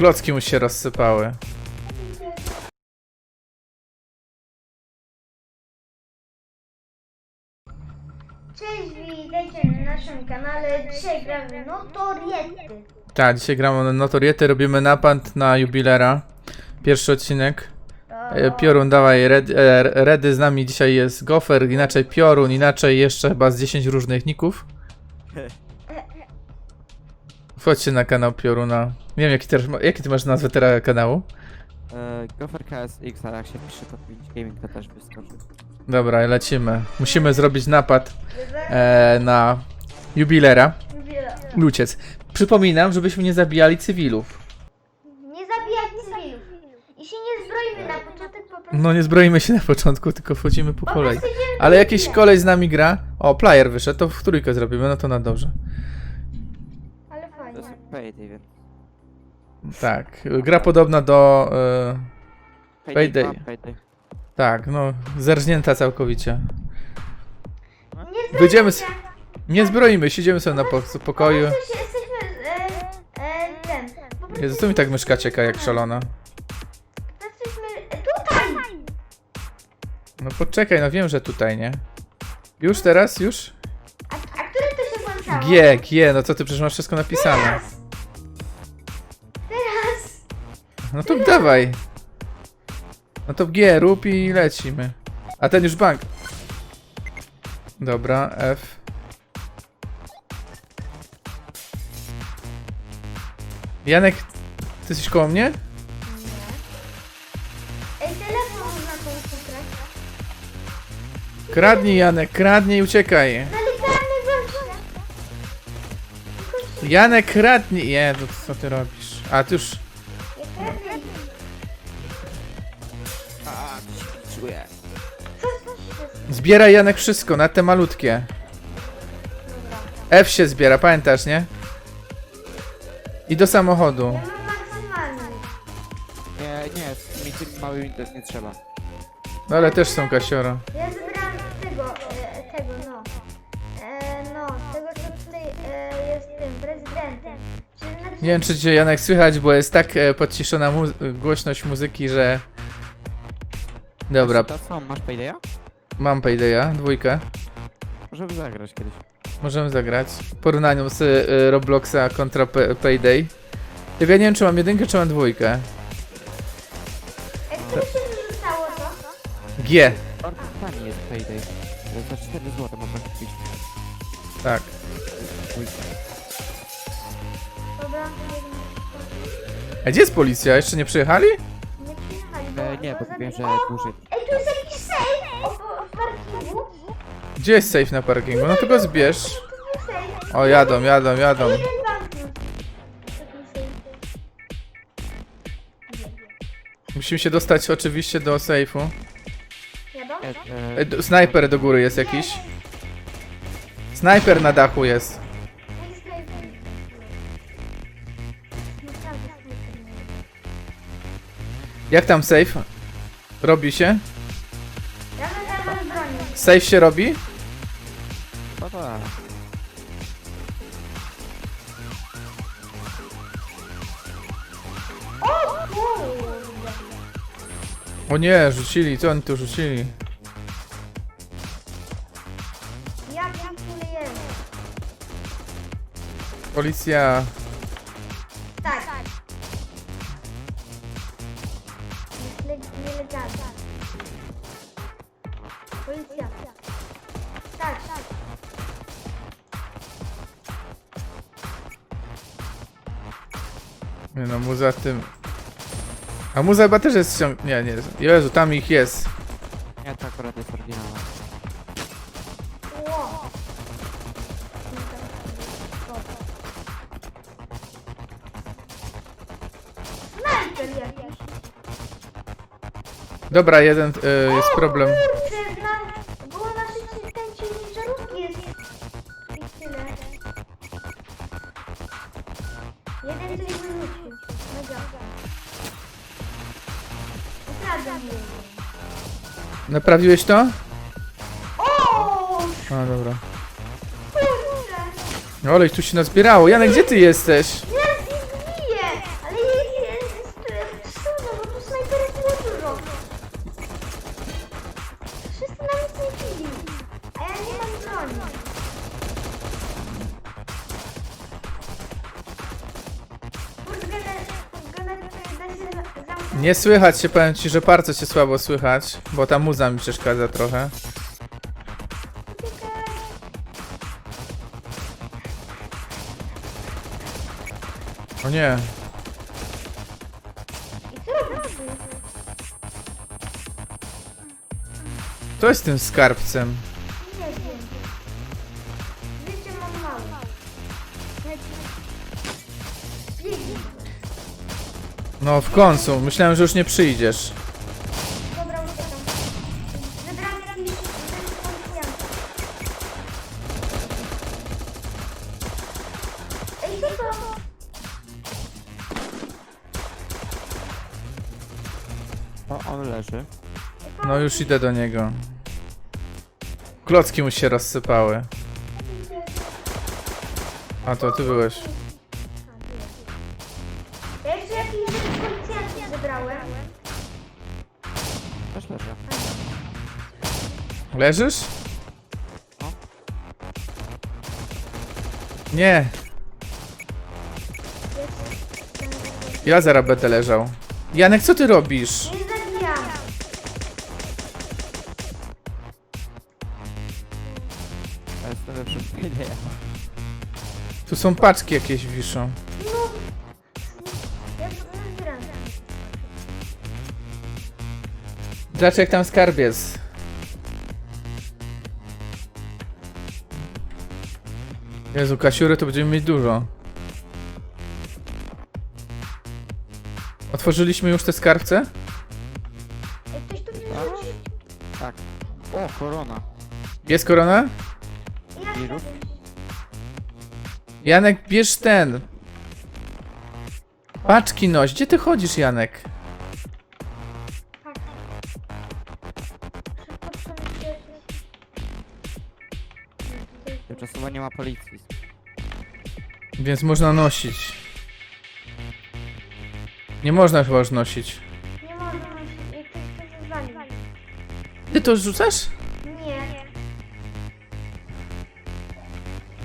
Klocki mu się rozsypały. Cześć, witajcie na naszym kanale. Dzisiaj gramy Notoriety. Tak, dzisiaj gramy na notoriety, robimy napad na jubilera. Pierwszy odcinek. E, Piorun, dawaj, red, e, Redy z nami dzisiaj jest Gofer, inaczej Piorun, inaczej jeszcze chyba z 10 różnych ników. Wchodźcie na kanał Pioruna. Nie wiem, jaki, teraz, jaki ty masz nazwę teraz kanału? E, Gofer KSX, a jak się pisze to Gaming to też wyskoczy. Dobra, lecimy. Musimy zrobić napad e, na jubilera i uciec. Przypominam, żebyśmy nie zabijali cywilów. Nie zabijać cywilów. I się nie zbroimy na początek po prostu. No nie zbroimy się na początku, tylko wchodzimy po kolei. Ale jakiś kolej z nami gra. O, player wyszedł, to w trójkę zrobimy, no to na dobrze. Ale To fajnie. jest Payday, więc... Tak, gra podobna do... E, Payday. Payday. tak, no, zerżnięta całkowicie. Nie zbroimy Wyjdziemy się. z... Nie zbroimy, siedzimy sobie na po- pokoju. Po prostu się- jesteśmy e, e, ten. Po prostu Jezu, co mi tak myszka cieka jak szalona? jesteśmy e, tutaj. No poczekaj, no wiem, że tutaj, nie? Już teraz? Już? A, a które to się włączało? G, G, no co ty, przecież masz wszystko napisane. Teraz. No to dawaj. No to w G, rób i lecimy. A ten już bank. Dobra, F. Janek, ty jesteś koło mnie? Ej, telefon na tą cukrę. Kradnij Janek, kradnij i uciekaj. Zaliczamy gościa. Janek, kradnij. Nie, to co ty robisz? A, ty już... A, czuję. Zbieraj Janek wszystko, na te malutkie. F się zbiera, pamiętasz, nie? I do samochodu. Ja mam maksymalny. Nie, nie, z tymi tymi małymi też nie trzeba. No ale też są kasiora. Ja Nie wiem, czy cię Janek słychać, bo jest tak e, podciszona mu głośność muzyki, że... Dobra, To co, masz Paydaya? mam Paydaya, dwójkę. Możemy zagrać kiedyś. Możemy zagrać. W porównaniu z e, Robloxa kontra P- Payday. Ja nie wiem, czy mam jedynkę, czy mam dwójkę. e, które się to? G, Bardzo tani jest Payday. Za 4 zł można kupić. tak. Dwójkę. A gdzie jest policja? Jeszcze nie przyjechali? nie przyjechali. bo- E, nie, bo wiem, że dłużej. Ej, tu jest jakiś safe! O, o, w parkingu. Gdzie jest safe na parkingu? No to go zbierz. Tu jest safe. O, jadą, jadą, jadą. Jeden. Musimy się dostać oczywiście do safe'u. Jadą? E, E, e, d- Snajper do góry jest jakiś. Snajper na dachu jest. Jak tam safe? Robi się? Ja bym. Safe się robi? to tak. O kurde. O nie, rzucili, co oni tu rzucili? Jak tam kule jest? Policja. Le- nielegalne. Policja. Tak, tak. Nie no, muza tym. A muza chyba też jest ściąg... Nie, nie. Jezu, tam ich jest. Nie, to akurat jest oryginalne. Dobra, jeden y, jest problem. Kurczę, na, było na szybciej ten ciężarówki jest. I tyle. Jeden coś wyrzucił. Naprawdę nie wiem. Naprawiłeś to? O! A, dobra. Kurczę! Olej, tu się nazbierało. Janek, gdzie ty jesteś? Broni. Nie słychać się, powiem ci, że bardzo cię słabo słychać, bo ta muza mi przeszkadza trochę. O nie, to jest tym skarbcem. No w końcu, myślałem, że już nie przyjdziesz. Dobra, uciekam. Ej, to? O, on leży. No już idę do niego. Klocki mu się rozsypały. A to ty byłeś. Zebrałem. Też leży. Leżysz? Nie, ja zaraz będę leżał. Janek, co ty robisz? Nie zabijam. Ja jestem. Tu są paczki jakieś wiszą. Dlaczego jak tam skarbiec? Jezu, kasiury to będziemy mieć dużo. Otworzyliśmy już te skarbce? Ej, ktoś tu mnie rzuci. Tak. O, korona. Jest korona? Ja Wirus? Janek, bierz ten. Paczki noś. Gdzie ty chodzisz, Janek? Nie ma policji. Więc można nosić. Nie można chyba już nosić. Nie można nosić. Jak ktoś chce. Ty to rzucasz? Nie.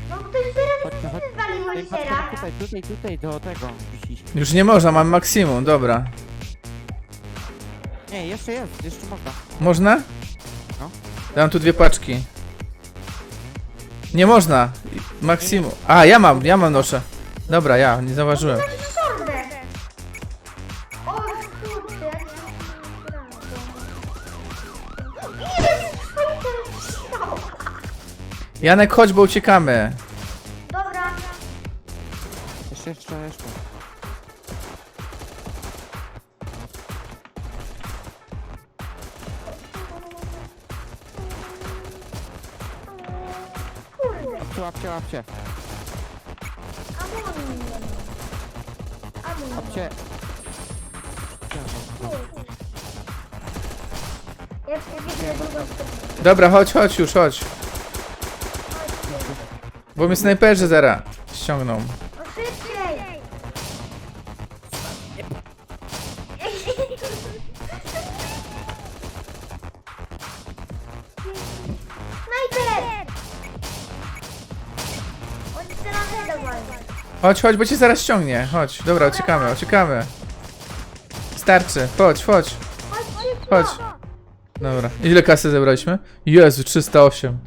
No ktoś teraz Chodźmy, chodźmy. zwalił Ej, Wojciera. patrz, tutaj, tutaj, tutaj, do tego. Już nie można, mam maksimum, dobra. Nie, jeszcze jest, jeszcze można. Można? No. Dam tu dwie paczki. Nie można. Maksimum. A, ja mam, ja mam noszę. Dobra, ja, nie zauważyłem. Taki sordę. O kurde, jak się zbieram. Janek, chodź, bo uciekamy. Dobra. Jeszcze, jeszcze, jeszcze. Łapcie, łapcie, łapcie. Amunię. Łapcie. Dobra, chodź, chodź już, chodź. Bo mnie snajperzy zaraz ściągną. Chodź, chodź, bo cię zaraz ściągnie. Chodź, dobra, uciekamy, uciekamy. Starczy, chodź, chodź. Chodź. Dobra. Ile kasy zebraliśmy? Jezu, 308.